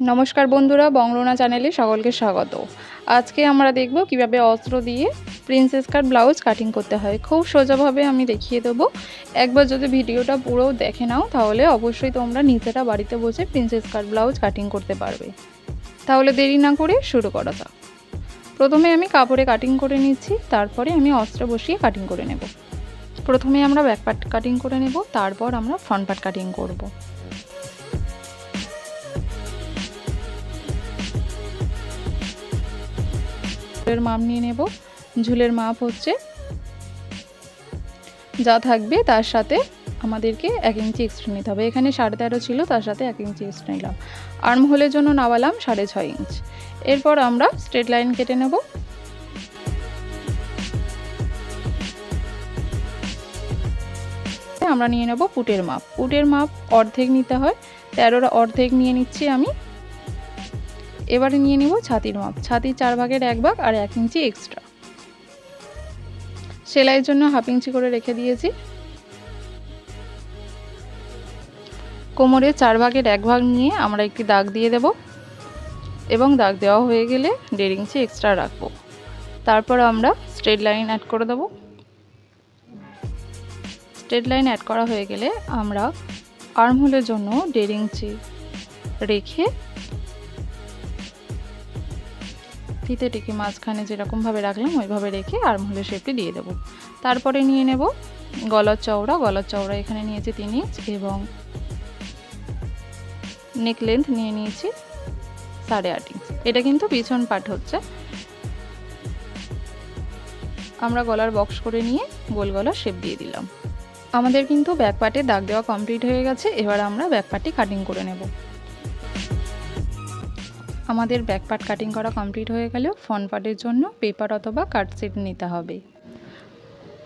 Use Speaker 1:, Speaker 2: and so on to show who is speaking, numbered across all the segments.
Speaker 1: নমস্কার বন্ধুরা বংলোনা চ্যানেলে সকলকে স্বাগত। আজকে আমরা দেখব কীভাবে অস্ত্র দিয়ে প্রিন্সেস কাট ব্লাউজ কাটিং করতে হয়। খুব সোজাভাবে আমি দেখিয়ে দেবো। একবার যদি ভিডিওটা পুরো দেখে নাও, তাহলে অবশ্যই তোমরা নিজেরা বাড়িতে বসে প্রিন্সেস কাট ব্লাউজ কাটিং করতে পারবে। তাহলে দেরি না করে শুরু করা যাক। প্রথমে আমি কাপড়ে কাটিং করে নিচ্ছি, তারপরে আমি অস্ত্র বসিয়ে কাটিং করে নেব। প্রথমে আমরা ব্যাক পার্ট কাটিং করে নেব, তারপর আমরা ফ্রন্ট পার্ট কাটিং করব। ঝুলের মাপ নিয়ে নেব। ঝুলের মাপ হচ্ছে যা থাকবে তার সাথে আমাদেরকে এক ইঞ্চি এক্সট্রা নিতে হবে। এখানে সাড়ে তেরো ছিল, তার সাথে এক ইঞ্চি এক্সট্রা নিলাম। আর্ম হোলের জন্য নামালাম সাড়ে ছয় ইঞ্চ। এরপর আমরা স্ট্রেট লাইন কেটে নেব। আমরা নিয়ে নেব পুটের মাপ। পুটের মাপ অর্ধেক নিতে হয়। তেরোর অর্ধেক নিয়ে নিচ্ছি আমি। এবারে নিয়ে নেব ছাতির মাপ। ছাতির চার ভাগের এক ভাগ আর এক ইঞ্চি এক্সট্রা সেলাইয়ের জন্য হাফ ইঞ্চি করে রেখে দিয়েছি। কোমরে চার ভাগের এক ভাগ নিয়ে আমরা একটি দাগ দিয়ে দেব এবং দাগ দেওয়া হয়ে গেলে দেড় ইঞ্চি এক্সট্রা রাখব। তারপর আমরা স্ট্রেট লাইন অ্যাড করে দেব। স্ট্রেট লাইন অ্যাড করা হয়ে গেলে আমরা আর্মহোলের জন্য দেড় ইঞ্চি রেখে ফিতেটিকে মাঝখানে যেরকমভাবে রাখলাম, ওইভাবে রেখে আর্মহোলের শেপটি দিয়ে দেবো। তারপরে নিয়ে নেব গলার চওড়া। গলার চওড়া এখানে নিয়েছি তিন ইঞ্চ এবং নেক লেন্থ নিয়ে নিয়েছি সাড়ে আট ইঞ্চ এটা কিন্তু পিছন পাট হচ্ছে। আমরা গলার বক্স করে নিয়ে গোল গলার শেপ দিয়ে দিলাম। আমাদের কিন্তু ব্যাক পার্টে দাগ দেওয়া কমপ্লিট হয়ে গেছে। এবার আমরা ব্যাক পার্টটি কাটিং করে নেব। আমাদের ব্যাক পার্ট কাটিং করা কমপ্লিট হয়ে গেলেও ফ্রন্ট পার্টের জন্য পেপার অথবা কাট সেট নিতে হবে।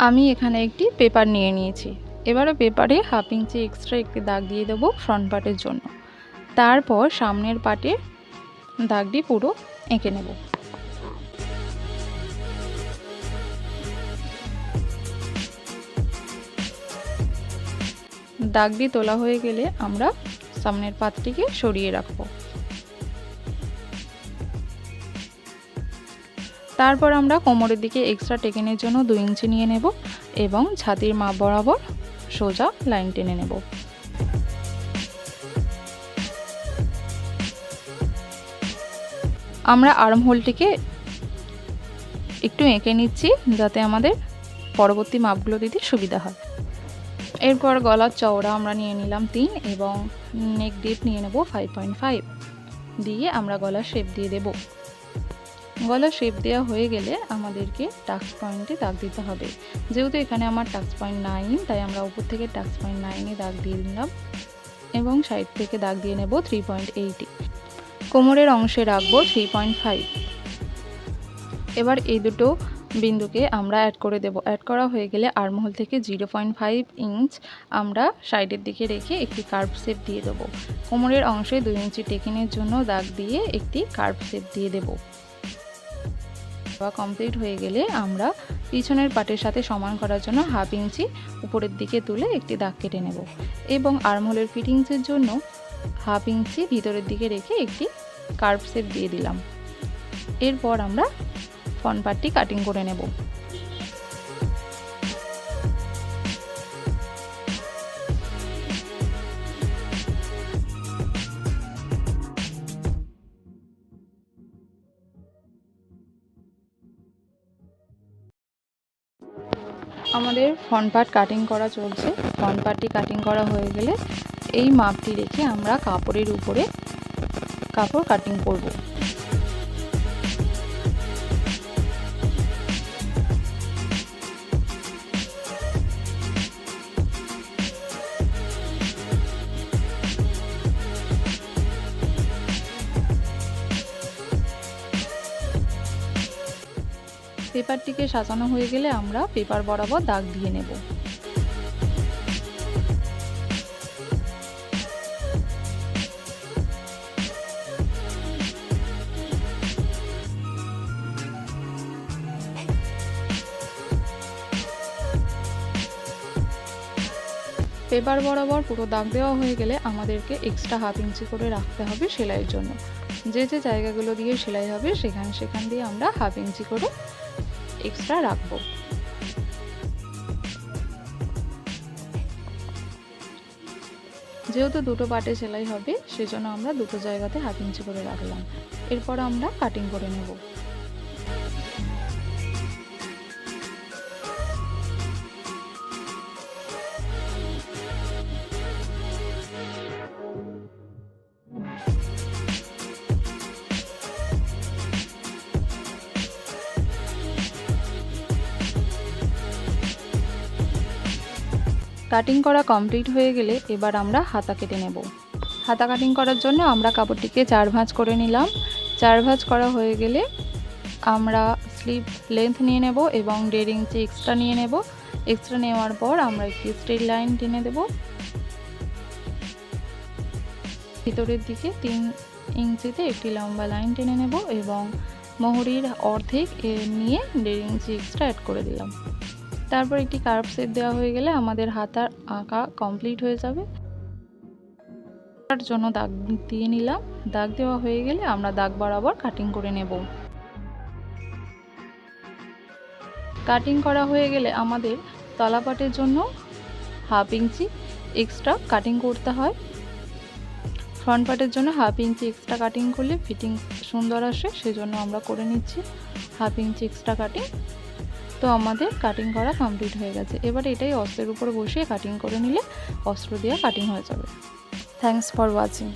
Speaker 1: আমি এখানে একটি পেপার নিয়ে নিয়েছি। এবারে পেপারে হাফ ইঞ্চি এক্সট্রা একটি দাগ দিয়ে দেবো ফ্রন্ট পার্টের জন্য। তারপর সামনের পাটে দাগটি পুরো এঁকে নেব। দাগটি তোলা হয়ে গেলে আমরা সামনের পাতটিকে সরিয়ে রাখব। তারপর আমরা কোমরের দিকে এক্সট্রা টেকেনের জন্য দুই ইঞ্চি নিয়ে নেব এবং ছাতির মাপ বরাবর সোজা লাইন টেনে নেব। আমরা আর্ম হোলটিকে একটু এঁকে নিচ্ছি যাতে আমাদের পরবর্তী মাপগুলো দিতে সুবিধা হয়। এরপর গলার চওড়া আমরা নিয়ে নিলাম তিন এবং নেক ডিপ নিয়ে নেব ফাইভ পয়েন্ট ফাইভ দিয়ে আমরা গলার শেপ দিয়ে দেবো। গলা শেপ দেওয়া হয়ে গেলে আমাদেরকে টাক্স পয়েন্টে দাগ দিতে হবে। যেহেতু এখানে আমার টাক্স পয়েন্ট নাইন তাই আমরা উপর থেকে টাক্স পয়েন্ট নাইনে দাগ দিয়ে নিলাম এবং সাইড থেকে দাগ দিয়ে নেব থ্রি পয়েন্ট এইটে কোমরের অংশে রাখব থ্রি পয়েন্ট ফাইভ এবার এই দুটো বিন্দুকে আমরা অ্যাড করে দেব। অ্যাড করা হয়ে গেলে আর্মহোল থেকে জিরো পয়েন্ট ফাইভ ইঞ্চ আমরা সাইডের দিকে রেখে একটি কার্ভ শেপ দিয়ে দেবো। কোমরের অংশে দুই ইঞ্চি টেকিনের জন্য দাগ দিয়ে একটি কার্ভ শেপ দিয়ে দেবো। দেওয়া কমপ্লিট হয়ে গেলে আমরা পিছনের পাটের সাথে সমান করার জন্য হাফ ইঞ্চি উপরের দিকে তুলে একটি দাগ কেটে নেব এবং আর্মহোলের ফিটিংসের জন্য হাফ ইঞ্চি ভিতরের দিকে রেখে একটি কার্ভ শেপ দিয়ে দিলাম। এরপর আমরা ফন পাটটি কাটিং করে নেব। আমাদের ফ্রন্ট পার্ট কাটিং করা চলছে। ফ্রন্ট পার্টটি কাটিং করা হয়ে গেলে এই মাপটি রেখে আমরা কাপড়ের উপরে কাপড় কাটিং করব। পেপারটিকে সাজানো হয়ে গেলে আমরা পেপার বরাবর দাগ দিয়ে নেব। পেপার বরাবর পুরো দাগ দেওয়া হয়ে গেলে আমাদেরকে এক্সট্রা হাফ ইঞ্চি করে রাখতে হবে সেলাইয়ের জন্য। যে যে জায়গাগুলো দিয়ে সেলাই হবে, সেখান সেখান দিয়ে আমরা হাফ ইঞ্চি করে এক্সট্রা রাখব। যেহেতু দুটো পাটে সেলাই হবে, সেজন্য আমরা দুটো জায়গাতে হাফ ইঞ্চি করে রাখলাম। এরপর আমরা কাটিং করে নেব। কাটিং করা কমপ্লিট হয়ে গেলে এবার আমরা হাতা কেটে নেব। হাতা কাটিং করার জন্য আমরা কাপড়টিকে চার ভাঁজ করে নিলাম। চার ভাঁজ করা হয়ে গেলে আমরা স্লিভ লেন্থ নিয়ে নেব এবং দেড় ইঞ্চি এক্সট্রা নিয়ে নেব। এক্সট্রা নেওয়ার পর আমরা একটি স্ট্রেট লাইন টেনে দেব। ভিতরের দিকে তিন ইঞ্চিতে একটি লম্বা লাইন টেনে নেব এবং মোহরির অর্ধেক নিয়ে দেড় ইঞ্চি এক্সট্রা অ্যাড করে দিলাম। তারপর একটি কার্ভ সেট দেওয়া হয়ে গেলে আমাদের হাতার আঁকা কমপ্লিট হয়ে যাবে। তার জন্য দাগ দিয়ে নিলাম। দাগ দেওয়া হয়ে গেলে আমরা দাগ বরাবর কাটিং করে নেব। কাটিং করা হয়ে গেলে আমাদের তলাপাটের জন্য হাফ ইঞ্চি এক্সট্রা কাটিং করতে হয়। ফ্রন্ট পার্টের জন্য হাফ ইঞ্চি এক্সট্রা কাটিং করলে ফিটিং সুন্দর আসে, সেজন্য আমরা করে নিচ্ছি হাফ ইঞ্চি এক্সট্রা কাটিং তো আমাদের কাটিং করা কমপ্লিট হয়ে গেছে। এবার এটাই অস্ত্রের উপর বসিয়ে কাটিং করে নিলে অস্ত্র দিয়ে কাটিং হয়ে যাবে। Thanks for watching